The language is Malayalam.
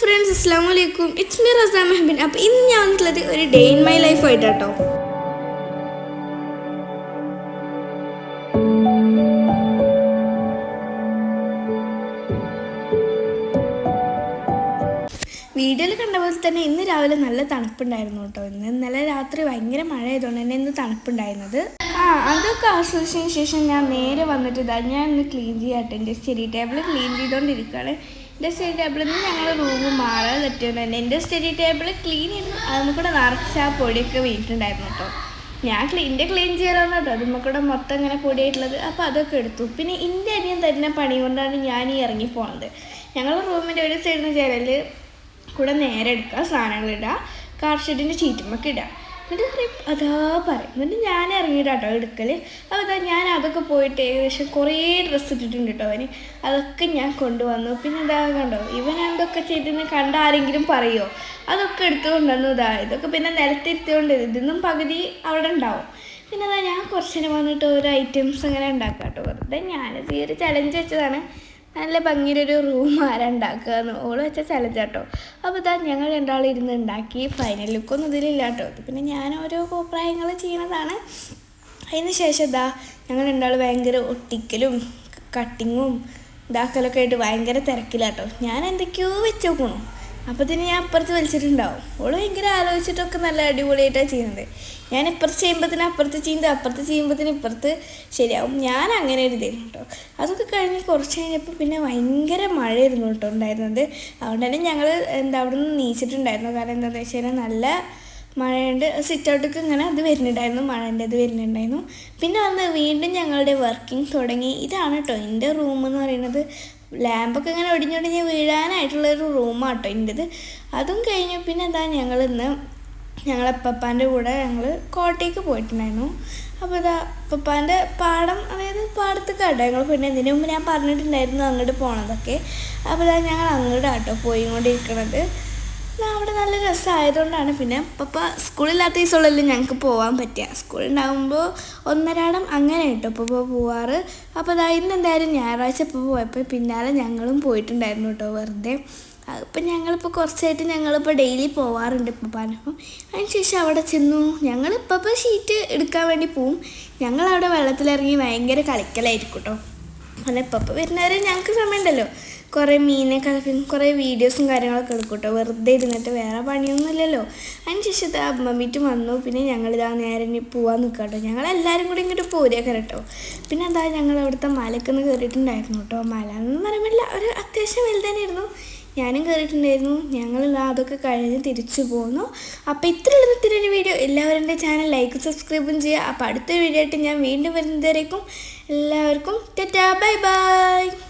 ഫ്രണ്ട്സ് അസ്സാം വലൈക്കും ഇറ്റ്സ് മീ റസ മെഹബിൻ അപ്പോൾ ഇന്ന് ഞാൻ വന്നിട്ടുള്ളത് ഒരു ഡേ ഇൻ മൈ ലൈഫ് ആയിട്ടാട്ടോ. വീഡിയോയിൽ കണ്ട പോലെ തന്നെ ഇന്ന് രാവിലെ നല്ല തണുപ്പുണ്ടായിരുന്നു കേട്ടോ. ഇന്ന് ഇന്നലെ രാത്രി ഭയങ്കര മഴ ആയതുകൊണ്ട് തന്നെ ഇന്ന് തണുപ്പുണ്ടായിരുന്നത്. ആ അതൊക്കെ ആസ്വദിച്ചതിന് ശേഷം ഞാൻ നേരെ വന്നിട്ട് ഇതാ ഞാൻ ഇന്ന് ക്ലീൻ ചെയ്യാട്ടെ എന്റെ സ്റ്റഡി ടേബിൾ ക്ലീൻ ചെയ്തുകൊണ്ടിരിക്കുകയാണ് എന്റെ സ്റ്റഡി ടേബിളിൽ നിന്ന് ഞങ്ങൾ റൂം മാറാൻ തന്നെ എന്റെ സ്റ്റഡി ടേബിൾ ക്ലീൻ ചെയ്ത് അതിന് കൂടെ നിറച്ച ആ പൊടിയൊക്കെ വീട്ടിലുണ്ടായിരുന്നു കേട്ടോ. ഞാൻ ക്ലീന്റെ ക്ലീൻ ചെയ്യാറാണ് കേട്ടോ. അതിന്മ കൂടെ മൊത്തം ഇങ്ങനെ പൊടിയായിട്ടുള്ളത്. അപ്പോൾ അതൊക്കെ എടുത്തു. പിന്നെ എന്റെ അനിയൻ തരുന്ന പണി കൊണ്ടാണ് ഞാൻ ഈ ഇറങ്ങി പോണത്. ഞങ്ങൾ റൂമിന്റെ ഒരു സൈഡിൽ നിന്ന് ചേരൽ കൂടെ നേരെ എടുക്കുക സാധനങ്ങളിടുക കാർ ഷെഡിന്റെ ചീറ്റുമൊക്കെ ഇടുക. എന്നിട്ട് അതാ പറയും. എന്നിട്ട് ഞാൻ ഇറങ്ങിയിട്ടാട്ടോ എടുക്കൽ അപ്പോൾ ഞാൻ അതൊക്കെ പോയിട്ട് ഏകദേശം കുറേ ഡ്രസ്സ് ഇട്ടിട്ടുണ്ട് കേട്ടോ അവന്. അതൊക്കെ ഞാൻ കൊണ്ടുവന്നു. പിന്നെ ഇതാ കണ്ടോ ഇവൻ എന്തൊക്കെ ചെയ്തെന്ന് കണ്ട ആരെങ്കിലും പറയുമോ അതൊക്കെ എടുത്തു കൊണ്ടുവന്നു. ഇതാ ഇതൊക്കെ പിന്നെ നിലത്തിരുത്തിക്കൊണ്ട് ഇതൊന്നും പകുതി അവിടെ ഉണ്ടാവും. പിന്നെ അതാ ഞാൻ കുറച്ചിന് വന്നിട്ട് ഓരോ ഐറ്റംസ് അങ്ങനെ ഉണ്ടാക്കാം കേട്ടോ വെറുതെ ഞാനത് ഈ ഒരു ചലഞ്ച് വെച്ചതാണ്. നല്ല ഭംഗിയിലൊരു റൂം ആരാ ഉണ്ടാക്കുക എന്ന് ഓൾ വെച്ച ചലഞ്ച് കേട്ടോ അപ്പോൾ ഇതാ ഞങ്ങൾ രണ്ടാളും ഇരുന്ന് ഉണ്ടാക്കി ഫൈനൽ ലുക്കൊന്നും ഇതിലില്ല കേട്ടോ പിന്നെ ഞാൻ ഓരോ അഭിപ്രായങ്ങൾ ചെയ്യുന്നതാണ് അതിന് ശേഷം ഇതാ ഞങ്ങൾ രണ്ടാൾ ഭയങ്കര ഒട്ടിക്കലും കട്ടിങ്ങും ഇതാക്കലൊക്കെ ആയിട്ട് ഭയങ്കര തിരക്കിലാട്ടോ. ഞാൻ എന്തൊക്കെയോ വെച്ചു നോക്കണു. അപ്പോൾ തന്നെ ഞാൻ അപ്പുറത്ത് വലിച്ചിട്ടുണ്ടാവും ഓൾ ഭയങ്കര ആലോചിച്ചിട്ടൊക്കെ നല്ല അടിപൊളിയായിട്ടാണ് ചെയ്യുന്നത്. ഞാൻ ഇപ്പുറത്ത് ചെയ്യുമ്പോഴത്തേന് അപ്പുറത്ത് ചെയ്യുന്നത് അപ്പുറത്ത് ചെയ്യുമ്പോഴത്തേന് ഇപ്പുറത്ത് ശരിയാവും. ഞാൻ അങ്ങനെ ഒരു ഇതായിരുന്നു കേട്ടോ അതൊക്കെ കഴിഞ്ഞ് കുറച്ച് കഴിഞ്ഞപ്പോൾ പിന്നെ ഭയങ്കര മഴയായിരുന്നു കേട്ടോ ഉണ്ടായിരുന്നത്. അതുകൊണ്ട് തന്നെ ഞങ്ങൾ എന്താ അവിടെ നിന്ന് നീച്ചിട്ടുണ്ടായിരുന്നു. കാരണം എന്താണെന്ന് വെച്ച് കഴിഞ്ഞാൽ നല്ല മഴയുണ്ട്. സിറ്റൗട്ടൊക്കെ ഇങ്ങനെ അത് വരുന്നുണ്ടായിരുന്നു. മഴന്റെ അത് വരുന്നുണ്ടായിരുന്നു. പിന്നെ വന്ന് വീണ്ടും ഞങ്ങളുടെ വർക്കിംഗ് തുടങ്ങി. ഇതാണ് കേട്ടോ എന്റെ റൂം എന്ന് പറയുന്നത്. ലാമ്പൊക്കെ ഇങ്ങനെ ഒടിഞ്ഞൊടിഞ്ഞ് വീഴാനായിട്ടുള്ളൊരു റൂമാണ് കേട്ടോ എന്റെത് അതും കഴിഞ്ഞു പിന്നെ എന്താ ഞങ്ങൾ ഇന്ന് ഞങ്ങളെ പപ്പാന്റെ കൂടെ ഞങ്ങൾ കോട്ടയ്ക്ക് പോയിട്ടുണ്ടായിരുന്നു. അപ്പോൾ ഇതാ പപ്പാന്റെ പാടം അതായത് പാടത്ത് കട ഞങ്ങൾ പിന്നെ ഇതിനു മുമ്പ് ഞാൻ പറഞ്ഞിട്ടുണ്ടായിരുന്നു അങ്ങോട്ട് പോണതൊക്കെ. അപ്പോൾ ഇതാ ഞങ്ങൾ അങ്ങോട്ടാട്ടോ പോയിക്കൊണ്ടിരിക്കണത്. അവിടെ നല്ല രസമായതുകൊണ്ടാണ് പിന്നെ പപ്പ സ്കൂളില്ലാത്ത ദിവസമുള്ളല്ലോ ഞങ്ങൾക്ക് പോകാൻ പറ്റുക സ്കൂളുണ്ടാകുമ്പോൾ ഒന്നരാടം അങ്ങനെ കേട്ടോ ഇപ്പോൾ പോവാറ്. അപ്പോൾ അതാ ഇന്ന് എന്തായാലും ഞായറാഴ്ച ഇപ്പോൾ പോയപ്പോൾ പിന്നാലെ ഞങ്ങളും പോയിട്ടുണ്ടായിരുന്നു കേട്ടോ വെറുതെ. അപ്പം ഞങ്ങളിപ്പോൾ കുറച്ചായിട്ട് ഞങ്ങളിപ്പോൾ ഡെയിലി പോവാറുണ്ട് പപ്പാനൊപ്പം അതിനുശേഷം അവിടെ ചെന്നു. ഞങ്ങൾ ഇപ്പോൾ ഷീറ്റ് എടുക്കാൻ വേണ്ടി പോവും. ഞങ്ങളവിടെ വെള്ളത്തിലിറങ്ങി ഭയങ്കര കളിക്കലായിരിക്കും കേട്ടോ അല്ല ഇപ്പം വരുന്നവരെ ഞങ്ങൾക്ക് സമയമുണ്ടല്ലോ കുറേ മീനെ കളക്കും കുറേ വീഡിയോസും കാര്യങ്ങളൊക്കെ എടുക്കും കേട്ടോ വെറുതെ ഇരുന്നിട്ട് വേറെ പണിയൊന്നുമില്ലല്ലോ. അതിനുശേഷം ഇതാ മമ്മീറ്റ് വന്നു. പിന്നെ ഞങ്ങളിതാ നേരെ ഇനി പോവാൻ നിൽക്കുക കേട്ടോ ഞങ്ങളെല്ലാവരും കൂടി ഇങ്ങോട്ട് പോരുക കേട്ടോ. പിന്നെ എന്താ ഞങ്ങൾ അവിടുത്തെ മലക്കൊന്ന് കയറിയിട്ടുണ്ടായിരുന്നു കേട്ടോ. മല എന്ന് പറയുമ്പോൾ ഒരു അത്യാവശ്യം വലുതന്നെയായിരുന്നു ഞാനും കയറിയിട്ടുണ്ടായിരുന്നു ഞങ്ങൾ അതൊക്കെ കഴിഞ്ഞ് തിരിച്ചു പോന്നു. അപ്പോൾ ഇത്രയുള്ള ഇത്തിരി വീഡിയോ. എല്ലാവരും എന്റെ ചാനൽ ലൈക്ക് സബ്സ്ക്രൈബും ചെയ്യുക. അപ്പോൾ അടുത്ത വീഡിയോ ആയിട്ട് ഞാൻ വീണ്ടും വരുന്നതായിരിക്കും എല്ലാവർക്കും ടാറ്റാ. Bye bye.